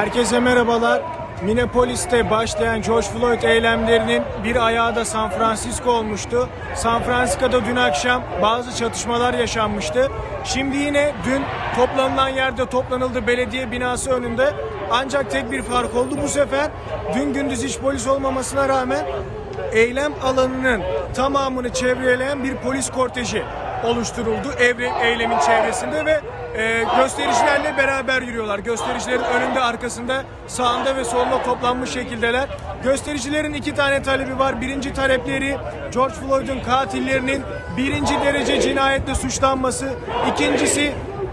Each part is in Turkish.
Herkese merhabalar. Minneapolis'te başlayan George Floyd eylemlerinin bir ayağı da San Francisco olmuştu. San Francisco'da dün akşam bazı çatışmalar yaşanmıştı. Şimdi yine dün toplanılan yerde toplanıldı belediye binası önünde. Ancak tek bir fark oldu bu sefer. Dün gündüz hiç polis olmamasına rağmen eylem alanının tamamını çevreleyen bir polis korteji oluşturuldu evre, eylemin çevresinde ve e, göstericilerle beraber yürüyorlar. Göstericilerin önünde, arkasında, sağında ve solunda toplanmış şekildeler. Göstericilerin iki tane talebi var. Birinci talepleri George Floyd'un katillerinin birinci derece cinayetle suçlanması. İkincisi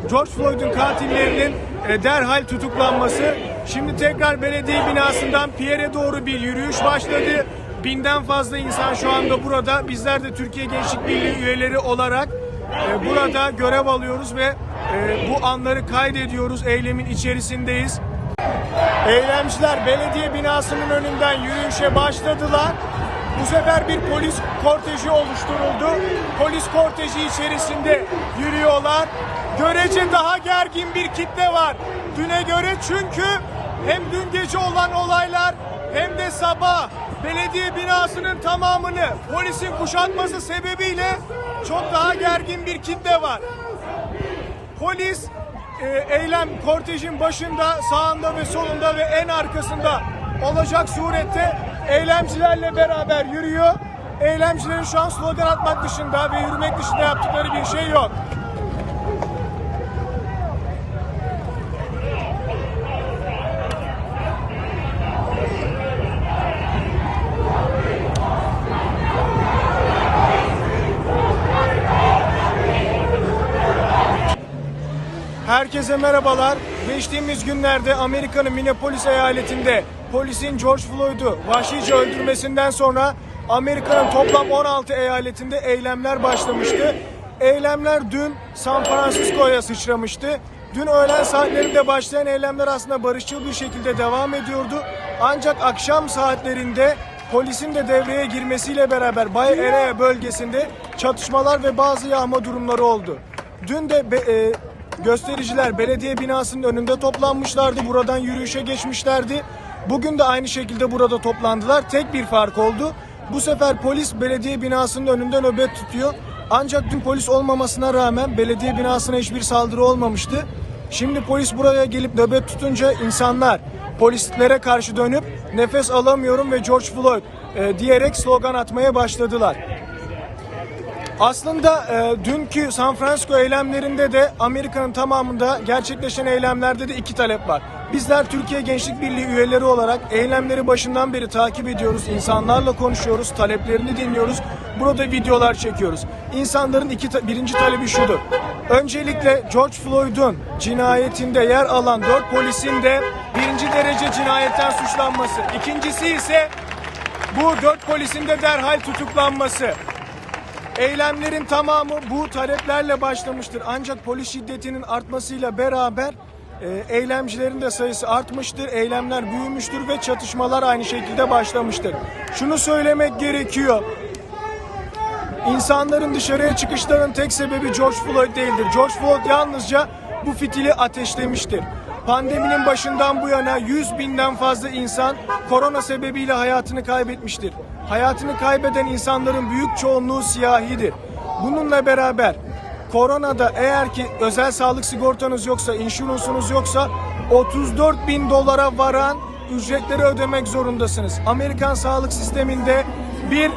George Floyd'un katillerinin e, derhal tutuklanması. Şimdi tekrar belediye binasından Pierre'e doğru bir yürüyüş başladı. Binden fazla insan şu anda burada. Bizler de Türkiye Gençlik Birliği üyeleri olarak e, burada görev alıyoruz ve e, bu anları kaydediyoruz. Eylemin içerisindeyiz. Eylemciler belediye binasının önünden yürüyüşe başladılar. Bu sefer bir polis korteji oluşturuldu. Polis korteji içerisinde yürüyorlar. Görece daha gergin bir kitle var. Düne göre çünkü hem dün gece olan olaylar hem de sabah belediye binasının tamamını polisin kuşatması sebebiyle çok daha gergin bir kitle var. Polis e, eylem kortejin başında, sağında ve solunda ve en arkasında olacak surette eylemcilerle beraber yürüyor. Eylemcilerin şu an slogan atmak dışında ve yürümek dışında yaptıkları bir şey yok. Herkese merhabalar. Geçtiğimiz günlerde Amerika'nın Minneapolis eyaletinde polisin George Floyd'u vahşice öldürmesinden sonra Amerika'nın toplam 16 eyaletinde eylemler başlamıştı. Eylemler dün San Francisco'ya sıçramıştı. Dün öğlen saatlerinde başlayan eylemler aslında barışçıl bir şekilde devam ediyordu. Ancak akşam saatlerinde polisin de devreye girmesiyle beraber Bay Area bölgesinde çatışmalar ve bazı yağma durumları oldu. Dün de e, göstericiler belediye binasının önünde toplanmışlardı. Buradan yürüyüşe geçmişlerdi. Bugün de aynı şekilde burada toplandılar. Tek bir fark oldu. Bu sefer polis belediye binasının önünde nöbet tutuyor. Ancak dün polis olmamasına rağmen belediye binasına hiçbir saldırı olmamıştı. Şimdi polis buraya gelip nöbet tutunca insanlar polislere karşı dönüp nefes alamıyorum ve George Floyd e, diyerek slogan atmaya başladılar. Aslında e, dünkü San Francisco eylemlerinde de Amerika'nın tamamında gerçekleşen eylemlerde de iki talep var. Bizler Türkiye Gençlik Birliği üyeleri olarak eylemleri başından beri takip ediyoruz. insanlarla konuşuyoruz, taleplerini dinliyoruz. Burada videolar çekiyoruz. İnsanların iki ta- birinci talebi şudur. Öncelikle George Floyd'un cinayetinde yer alan dört polisin de birinci derece cinayetten suçlanması. İkincisi ise bu dört polisin de derhal tutuklanması. Eylemlerin tamamı bu taleplerle başlamıştır. Ancak polis şiddetinin artmasıyla beraber e, eylemcilerin de sayısı artmıştır. Eylemler büyümüştür ve çatışmalar aynı şekilde başlamıştır. Şunu söylemek gerekiyor. İnsanların dışarıya çıkışlarının tek sebebi George Floyd değildir. George Floyd yalnızca bu fitili ateşlemiştir. Pandeminin başından bu yana 100 binden fazla insan korona sebebiyle hayatını kaybetmiştir. Hayatını kaybeden insanların büyük çoğunluğu siyahidir. Bununla beraber koronada eğer ki özel sağlık sigortanız yoksa, inşuransınız yoksa 34 bin dolara varan ücretleri ödemek zorundasınız. Amerikan sağlık sisteminde bir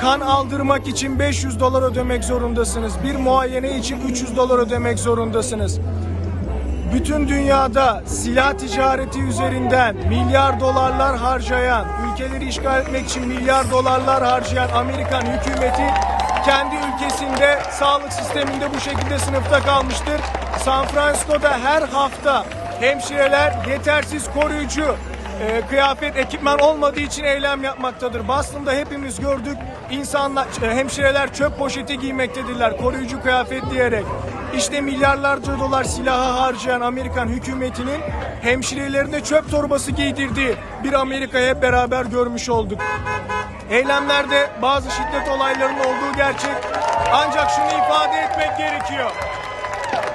kan aldırmak için 500 dolar ödemek zorundasınız. Bir muayene için 300 dolar ödemek zorundasınız. Bütün dünyada silah ticareti üzerinden milyar dolarlar harcayan, ülkeleri işgal etmek için milyar dolarlar harcayan Amerikan hükümeti kendi ülkesinde sağlık sisteminde bu şekilde sınıfta kalmıştır. San Francisco'da her hafta hemşireler yetersiz koruyucu e, kıyafet, ekipman olmadığı için eylem yapmaktadır. Boston'da hepimiz gördük. İnsanlar, e, hemşireler çöp poşeti giymektedirler koruyucu kıyafet diyerek. İşte milyarlarca dolar silaha harcayan Amerikan hükümetinin hemşirelerine çöp torbası giydirdiği bir Amerika'yı hep beraber görmüş olduk. Eylemlerde bazı şiddet olaylarının olduğu gerçek. Ancak şunu ifade etmek gerekiyor.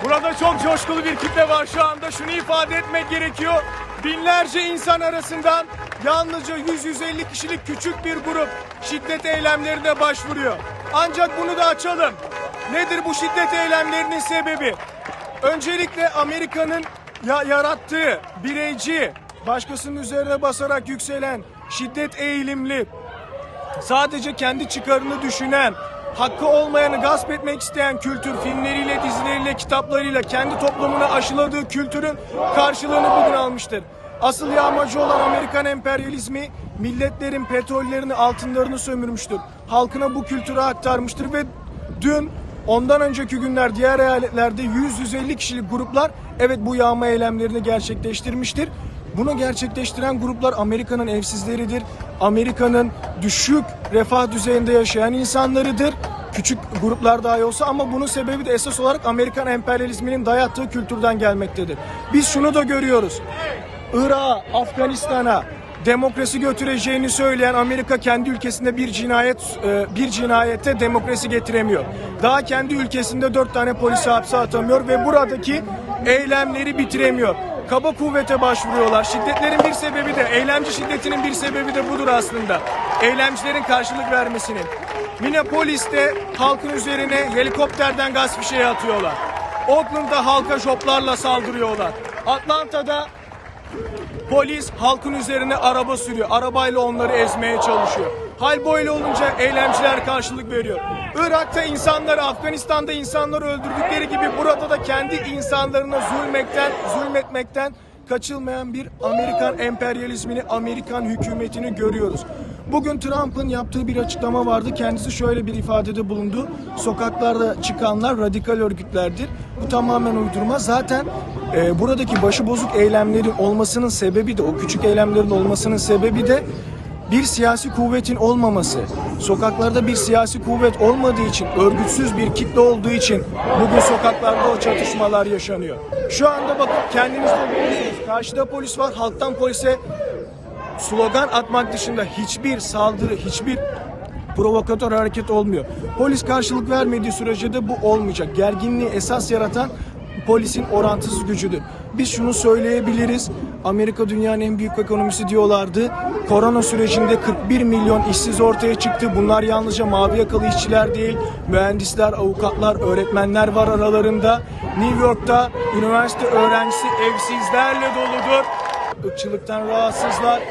Burada çok coşkulu bir kitle var şu anda. Şunu ifade etmek gerekiyor. Binlerce insan arasından yalnızca 100-150 kişilik küçük bir grup şiddet eylemlerine başvuruyor. Ancak bunu da açalım. Nedir bu şiddet eylemlerinin sebebi? Öncelikle Amerika'nın ya yarattığı bireyci, başkasının üzerine basarak yükselen, şiddet eğilimli, sadece kendi çıkarını düşünen, hakkı olmayanı gasp etmek isteyen kültür filmleriyle, dizileriyle, kitaplarıyla kendi toplumuna aşıladığı kültürün karşılığını bugün almıştır. Asıl yağmacı olan Amerikan emperyalizmi milletlerin petrollerini, altınlarını sömürmüştür. Halkına bu kültürü aktarmıştır ve dün ondan önceki günler diğer eyaletlerde 100-150 kişilik gruplar evet bu yağma eylemlerini gerçekleştirmiştir. Bunu gerçekleştiren gruplar Amerika'nın evsizleridir. Amerika'nın düşük refah düzeyinde yaşayan insanlarıdır. Küçük gruplar dahi olsa ama bunun sebebi de esas olarak Amerikan emperyalizminin dayattığı kültürden gelmektedir. Biz şunu da görüyoruz. Irak'a, Afganistan'a demokrasi götüreceğini söyleyen Amerika kendi ülkesinde bir cinayet e, bir cinayete demokrasi getiremiyor. Daha kendi ülkesinde dört tane polisi hapse atamıyor ve buradaki eylemleri bitiremiyor. Kaba kuvvete başvuruyorlar. Şiddetlerin bir sebebi de, eylemci şiddetinin bir sebebi de budur aslında. Eylemcilerin karşılık vermesinin. Minneapolis'te halkın üzerine helikopterden gaz fişeği atıyorlar. Oakland'da halka joplarla saldırıyorlar. Atlanta'da Polis halkın üzerine araba sürüyor. Arabayla onları ezmeye çalışıyor. Hal böyle olunca eylemciler karşılık veriyor. Irak'ta insanları, Afganistan'da insanları öldürdükleri gibi burada da kendi insanlarına zulmekten, zulmetmekten kaçılmayan bir Amerikan emperyalizmini, Amerikan hükümetini görüyoruz. Bugün Trump'ın yaptığı bir açıklama vardı. Kendisi şöyle bir ifadede bulundu. Sokaklarda çıkanlar radikal örgütlerdir. Bu tamamen uydurma. Zaten e, buradaki başıbozuk eylemlerin olmasının sebebi de, o küçük eylemlerin olmasının sebebi de bir siyasi kuvvetin olmaması. Sokaklarda bir siyasi kuvvet olmadığı için, örgütsüz bir kitle olduğu için bugün sokaklarda o çatışmalar yaşanıyor. Şu anda bakın kendiniz de görüyorsunuz. Karşıda polis var. Halktan polise slogan atmak dışında hiçbir saldırı, hiçbir provokatör hareket olmuyor. Polis karşılık vermediği sürece de bu olmayacak. Gerginliği esas yaratan polisin orantısız gücüdür. Biz şunu söyleyebiliriz. Amerika dünyanın en büyük ekonomisi diyorlardı. Korona sürecinde 41 milyon işsiz ortaya çıktı. Bunlar yalnızca mavi yakalı işçiler değil, mühendisler, avukatlar, öğretmenler var aralarında. New York'ta üniversite öğrencisi evsizlerle doludur ırkçılıktan rahatsızlar.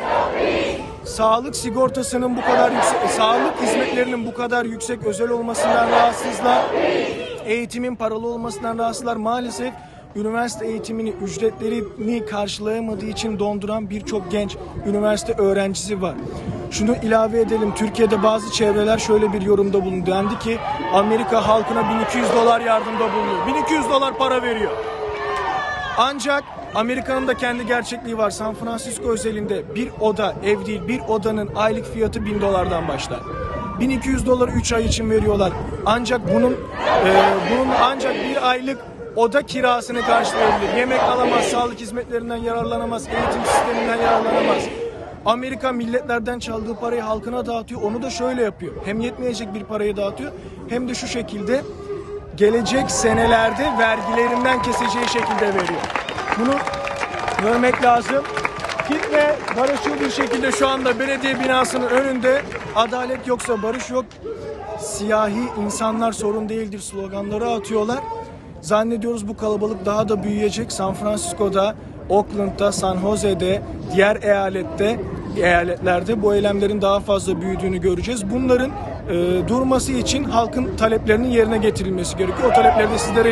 Sağlık sigortasının bu kadar yüksek, sağlık hizmetlerinin bu kadar yüksek özel olmasından rahatsızlar. Eğitimin paralı olmasından rahatsızlar. Maalesef üniversite eğitimini, ücretlerini karşılayamadığı için donduran birçok genç üniversite öğrencisi var. Şunu ilave edelim. Türkiye'de bazı çevreler şöyle bir yorumda bulundu. Dendi ki Amerika halkına 1200 dolar yardımda bulunuyor. 1200 dolar para veriyor. Ancak Amerika'nın da kendi gerçekliği var. San Francisco özelinde bir oda, ev değil bir odanın aylık fiyatı 1000 dolardan başlar. 1200 dolar 3 ay için veriyorlar. Ancak bunun e, bunun ancak bir aylık oda kirasını karşılayabilir. Yemek alamaz, sağlık hizmetlerinden yararlanamaz, eğitim sisteminden yararlanamaz. Amerika milletlerden çaldığı parayı halkına dağıtıyor. Onu da şöyle yapıyor. Hem yetmeyecek bir parayı dağıtıyor hem de şu şekilde gelecek senelerde vergilerinden keseceği şekilde veriyor. Bunu görmek lazım. Kitle barışçıl bir şekilde şu anda belediye binasının önünde adalet yoksa barış yok. Siyahi insanlar sorun değildir sloganları atıyorlar. Zannediyoruz bu kalabalık daha da büyüyecek. San Francisco'da, Oakland'da, San Jose'de, diğer eyalette, eyaletlerde bu eylemlerin daha fazla büyüdüğünü göreceğiz. Bunların e, durması için halkın taleplerinin yerine getirilmesi gerekiyor. O talepleri de sizlere